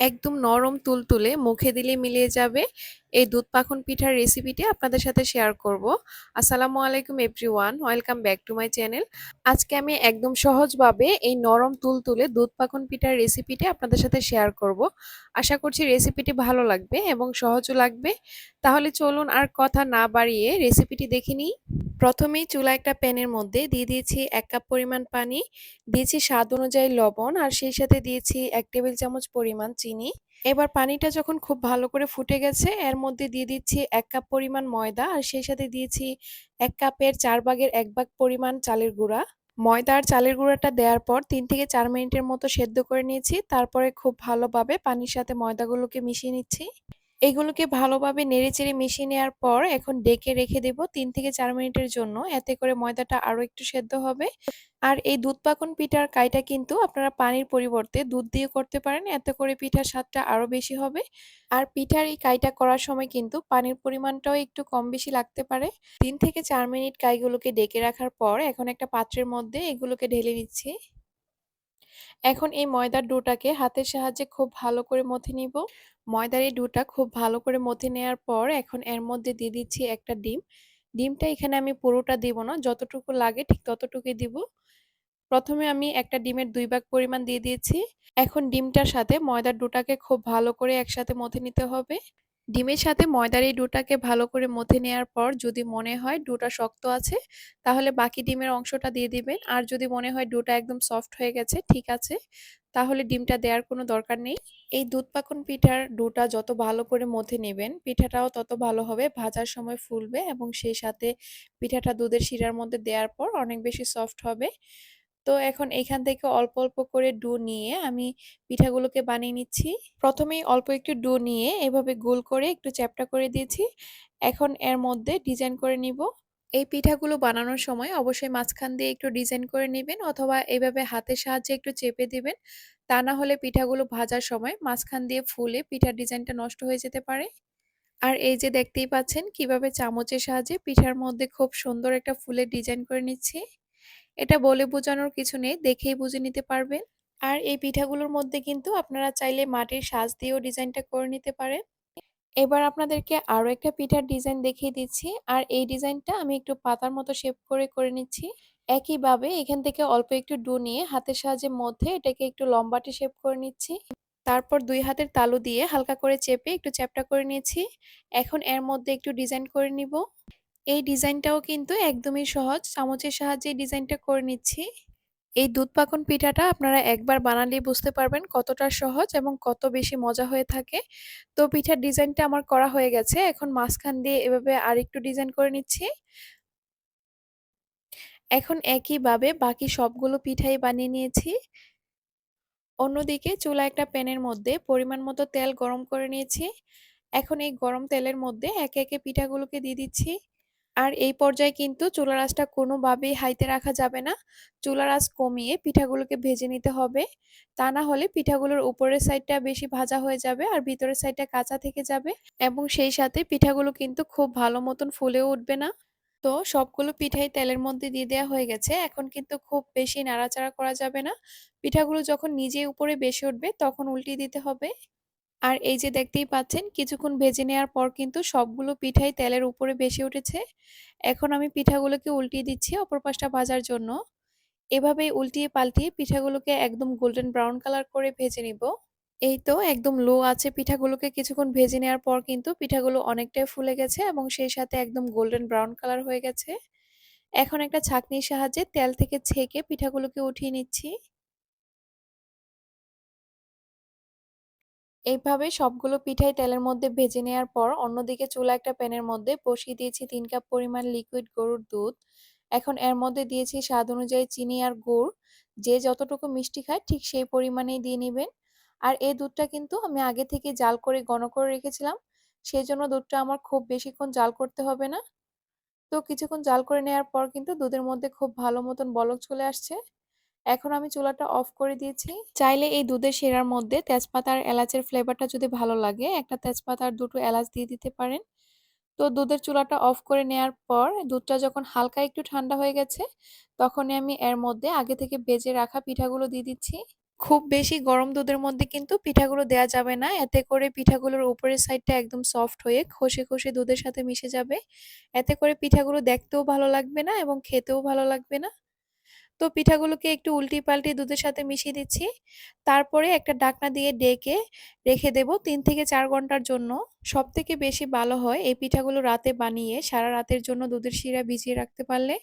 একদম নরম তুলতুলে মুখে দিলে মিলিয়ে যাবে। এই দুধ পাখন পিঠার রেসিপিটি আপনাদের সাথে শেয়ার করব। আসসালামু আলাইকুম everyone welcome back to my channel আজকে আমি একদম সহজভাবে এই নরম তুলতুলে দুধ পাখন পিঠার রেসিপিটি আপনাদের সাথে শেয়ার করব। আশা করছি রেসিপিটি ভালো লাগবে এবং সহজও লাগবে। তাহলে চলুন আর কথা না বাড়িয়ে রেসিপিটি দেখে নিই। প্রথমেই চুলা একটা প্যানের মধ্যে দিয়ে দিয়েছি এক কাপ পরিমাণ পানি, দিয়েছি স্বাদ অনুযায়ী লবণ আর সেই সাথে দিয়েছি এক টেবিল চামচ পরিমাণ চিনি। এবার পানিটা যখন খুব ভালো করে ফুটে গেছে, এর মধ্যে দিয়ে দিচ্ছি এক কাপ পরিমাণ ময়দা আর সেই সাথে দিয়েছি এক কাপের চার ভাগের এক ভাগ পরিমাণ চালের গুঁড়া। ময়দা আর চালের গুঁড়াটা দেওয়ার পর তিন থেকে চার মিনিটের মতো সেদ্ধ করে নিয়েছি, তারপরে খুব ভালোভাবে পানির সাথে ময়দাগুলোকে মিশিয়ে নিচ্ছি। এগুলোকে ভালোভাবে নেড়েচেড়ে মিশিয়ে নেওয়ার পর এখন ডেকে রেখে দেব তিন থেকে চার মিনিটের জন্য। এতে করে ময়দাটা আরও একটু সেদ্ধ হবে। আর এই দুধ পাকন পিঠার কাইটা কিন্তু আপনারা পানির পরিবর্তে দুধ দিয়ে করতে পারেন। এতে করে পিঠার স্বাদটা আরও বেশি হবে। আর পিঠার এই কাইটা করার সময় কিন্তু পানির পরিমাণটাও একটু কম বেশি লাগতে পারে। তিন থেকে চার মিনিট কাইগুলোকে ডেকে রাখার পর এখন একটা পাত্রের মধ্যে এগুলোকে ঢেলে নিচ্ছি। এখন এই ময়দার ডোটাকে হাতের সাহায্যে খুব ভালো করে মথে নিব। ময়দার এই ডোটা খুব ভালো করে মথে নেওয়ার পর এখন এর মধ্যে দিয়ে দিচ্ছি একটা ডিম। ডিমটা এখানে আমি পুরোটা দিব না, যতটুকু লাগে ঠিক ততটুকুই দিব। প্রথমে আমি একটা ডিমের দুই ভাগ পরিমাণ দিয়ে দিয়েছি। এখন ডিমটার সাথে ময়দার ডোটাকে খুব ভালো করে একসাথে মথে নিতে হবে। ডিমের সাথে ময়দার এই ডোটাকে ভালো করে মথে নেওয়ার পর যদি মনে হয় ডোটা শক্ত আছে, তাহলে বাকি ডিমের অংশটা দিয়ে দিবেন। আর যদি মনে হয় ডোটা একদম সফট হয়ে গেছে, ঠিক আছে, তাহলে ডিমটা দেওয়ার কোনো দরকার নেই। এই দুধ পাকন পিঠার ডোটা যত ভালো করে মথে নেবেন, পিঠাটাও তত ভালো হবে, ভাজার সময় ফুলবে এবং সেই সাথে পিঠাটা দুধের শিরার মধ্যে দেওয়ার পর অনেক বেশি সফট হবে। তো এখন এখান থেকে অল্প অল্প করে ডো নিয়ে আমি পিঠাগুলোকে বানিয়ে নিচ্ছি। প্রথমেই অল্প একটু ডো নিয়ে এভাবে গোল করে একটু চ্যাপটা করে দিয়েছি। এখন এর মধ্যে ডিজাইন করে নিব। এই পিঠাগুলো বানানোর সময় অবশ্যই মাঝখান দিয়ে একটু ডিজাইন করে নেবেন অথবা এইভাবে হাতের সাহায্যে একটু চেপে দিবেন। তা না হলে পিঠাগুলো ভাজার সময় মাঝখান দিয়ে ফুলে পিঠার ডিজাইনটা নষ্ট হয়ে যেতে পারে। আর এই যে দেখতেই পাচ্ছেন কীভাবে চামচের সাহায্যে পিঠার মধ্যে খুব সুন্দর একটা ফুলের ডিজাইন করে নিচ্ছি। এটা বলে বোঝানোর কিছু নেই, দেখেই বুঝে নিতে পারবেন। আর এই পিঠাগুলোর মধ্যে কিন্তু আপনারা চাইলে মাটির সাজ দিয়েও ডিজাইনটা করে নিতে পারেন। এবার আপনাদেরকে আরও একটা পিঠার ডিজাইন দেখিয়ে দিচ্ছি। আর এই ডিজাইনটা আমি একটু পাতার মতো শেপ করে করে নিচ্ছি। একইভাবে এখান থেকে অল্প একটু ডু নিয়ে হাতের সাহায্যে মধ্যে এটাকে একটু লম্বাটে শেপ করে নিচ্ছি। তারপর দুই হাতের তালু দিয়ে হালকা করে চেপে একটু চ্যাপটা করে নিয়েছি। এখন এর মধ্যে একটু ডিজাইন করে নিব। এই ডিজাইনটাও কিন্তু একদমই সহজ। চামচের সাহায্যে ডিজাইনটা করে নিচ্ছি। এই দুধ পাকন পিঠাটা আপনারা একবার বানালেই বুঝতে পারবেন কতটা সহজ এবং কত বেশি মজা হয়ে থাকে। তো পিঠার ডিজাইনটা আমার করা হয়ে গেছে। এখন মাঝখান দিয়ে এভাবে আর একটু ডিজাইন করে নিচ্ছি। এখন একইভাবে বাকি সবগুলো পিঠাই বানিয়ে নিয়েছি। অন্যদিকে চুলা একটা প্যানের মধ্যে পরিমাণ মতো তেল গরম করে নিয়েছি। এখন এই গরম তেলের মধ্যে একে একে পিঠাগুলোকে দিয়ে দিচ্ছি। আর এই পর্যায়ে কিন্তু চুলার আঁচটা কোনোভাবেই হাইতে রাখা যাবে না। চুলার আঁচ কমিয়ে পিঠাগুলোকে ভেজে নিতে হবে। তা না হলে পিঠাগুলোর উপরের সাইডটা বেশি ভাজা হয়ে যাবে আর ভিতরের সাইডটা কাঁচা থেকে যাবে এবং সেই সাথে পিঠাগুলো কিন্তু খুব ভালো মতন ফুলেও উঠবে না। তো সবগুলো পিঠাই তেলের মধ্যে দিয়ে দেওয়া হয়ে গেছে। এখন কিন্তু খুব বেশি নাড়াচাড়া করা যাবে না। পিঠাগুলো যখন নিজে উপরে বেশি উঠবে তখন উল্টিয়ে দিতে হবে। আর এই যে দেখতেই পাচ্ছেন, কিছুক্ষণ ভেজে নেওয়ার পর কিন্তু সবগুলো পিঠাই তেলের উপরে বেশি উঠেছে। এখন আমি পিঠাগুলোকে উল্টিয়ে দিচ্ছি অপর পাশটা ভাজার জন্য। এভাবে উল্টিয়ে পাল্টিয়ে পিঠাগুলোকে একদম গোল্ডেন ব্রাউন কালার করে ভেজে নিব। এই তো একদম লো আছে পিঠাগুলোকে কিছুক্ষণ ভেজে নেওয়ার পর কিন্তু পিঠাগুলো অনেকটাই ফুলে গেছে এবং সেই সাথে একদম গোল্ডেন ব্রাউন কালার হয়ে গেছে। এখন একটা ছাঁকনির সাহায্যে তেল থেকে ছেঁকে পিঠাগুলোকে উঠিয়ে নিচ্ছি। এইভাবে সবগুলো পিঠাই তেলের মধ্যে ভেজে নেওয়ার পর অন্যদিকে চুলা একটা প্যানের মধ্যে বসিয়ে দিয়েছি তিন কাপ পরিমাণ লিকুইড গরুর দুধ। এখন এর মধ্যে দিয়েছি স্বাদ অনুযায়ী চিনি আর গুড়। যে যতটুকু মিষ্টি খায় ঠিক সেই পরিমাণেই দিয়ে নেবেন। আর এই দুধটা কিন্তু আমি আগে থেকে জাল করে ঘন করে রেখেছিলাম। সেই জন্য দুধটা আমার খুব বেশিক্ষণ জাল করতে হবে না। তো কিছুক্ষণ জাল করে নেওয়ার পর কিন্তু দুধের মধ্যে খুব ভালো মতন বলক চলে আসছে। এখন আমি চুলাটা অফ করে দিয়েছি চাইলে এই দুধের সেরার মধ্যে তেজপাতা আর এলাচের ফ্লেভারটা যদি ভালো লাগে একটা তেজপাতা আর দুটো এলাচ দিয়ে দিতে পারেন তো দুধের চুলাটা অফ করে নেওয়ার পর দুধটা যখন হালকা একটু ঠান্ডা হয়ে গেছে তখনই আমি এর মধ্যে আগে থেকে বেজে রাখা পিঠাগুলো দিয়ে দিচ্ছি খুব বেশি গরম দুধের মধ্যে কিন্তু পিঠাগুলো দেয়া যাবে না। এতে করে পিঠাগুলোর উপরের সাইডটা একদম সফট হয়ে খসে, খসে দুধের সাথে মিশে যাবে। এতে করে পিঠাগুলো দেখতেও ভালো লাগবে না এবং খেতেও ভালো লাগবে না। তো পিঠাগুলোকে একটু উল্টি পাল্টি দুধের সাথে মিশিয়ে দিচ্ছি। তারপরে একটা ডাকনা দিয়ে ডেকে রেখে দেব তিন থেকে চার ঘণ্টার জন্য। সব থেকে বেশি ভালো হয় এই পিঠাগুলো রাতে বানিয়ে সারা রাতের জন্য দুধের শিরা ভিজিয়ে রাখতে পারলে।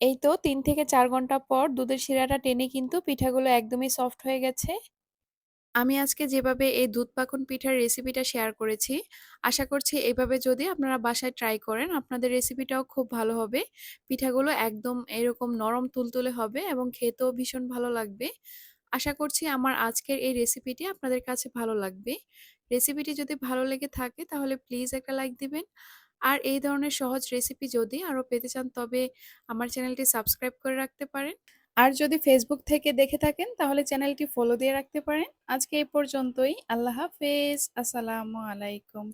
এই তো তিন থেকে চার ঘণ্টা পর দুধের শিরাটা টেনে কিন্তু পিঠাগুলো একদমই সফট হয়ে গেছে। আমি আজকে যেভাবে এই দুধ পাকন পিঠার রেসিপিটা শেয়ার করেছি, আশা করছি এভাবে যদি আপনারা বাসায় ট্রাই করেন আপনাদের রেসিপিটাও খুব ভালো হবে। পিঠাগুলো একদম এরকম নরম তুলতুলে হবে এবং খেতেও ভীষণ ভালো লাগবে। আশা করছি আমার আজকের এই রেসিপিটি আপনাদের কাছে ভালো লাগবে। রেসিপিটি যদি ভালো লেগে থাকে তাহলে প্লিজ একটা লাইক দিবেন। আর এই ধরনের সহজ রেসিপি যদি আরও পেতে চান তবে আমার চ্যানেলটি সাবস্ক্রাইব করে রাখতে পারেন। আর যদি ফেসবুক থেকে দেখে থাকেন, তাহলে চ্যানেলটি ফলো দিয়ে রাখতে পারেন। আজকে এই পর্যন্তই। আল্লাহ হাফেজ। আসসালামু আলাইকুম।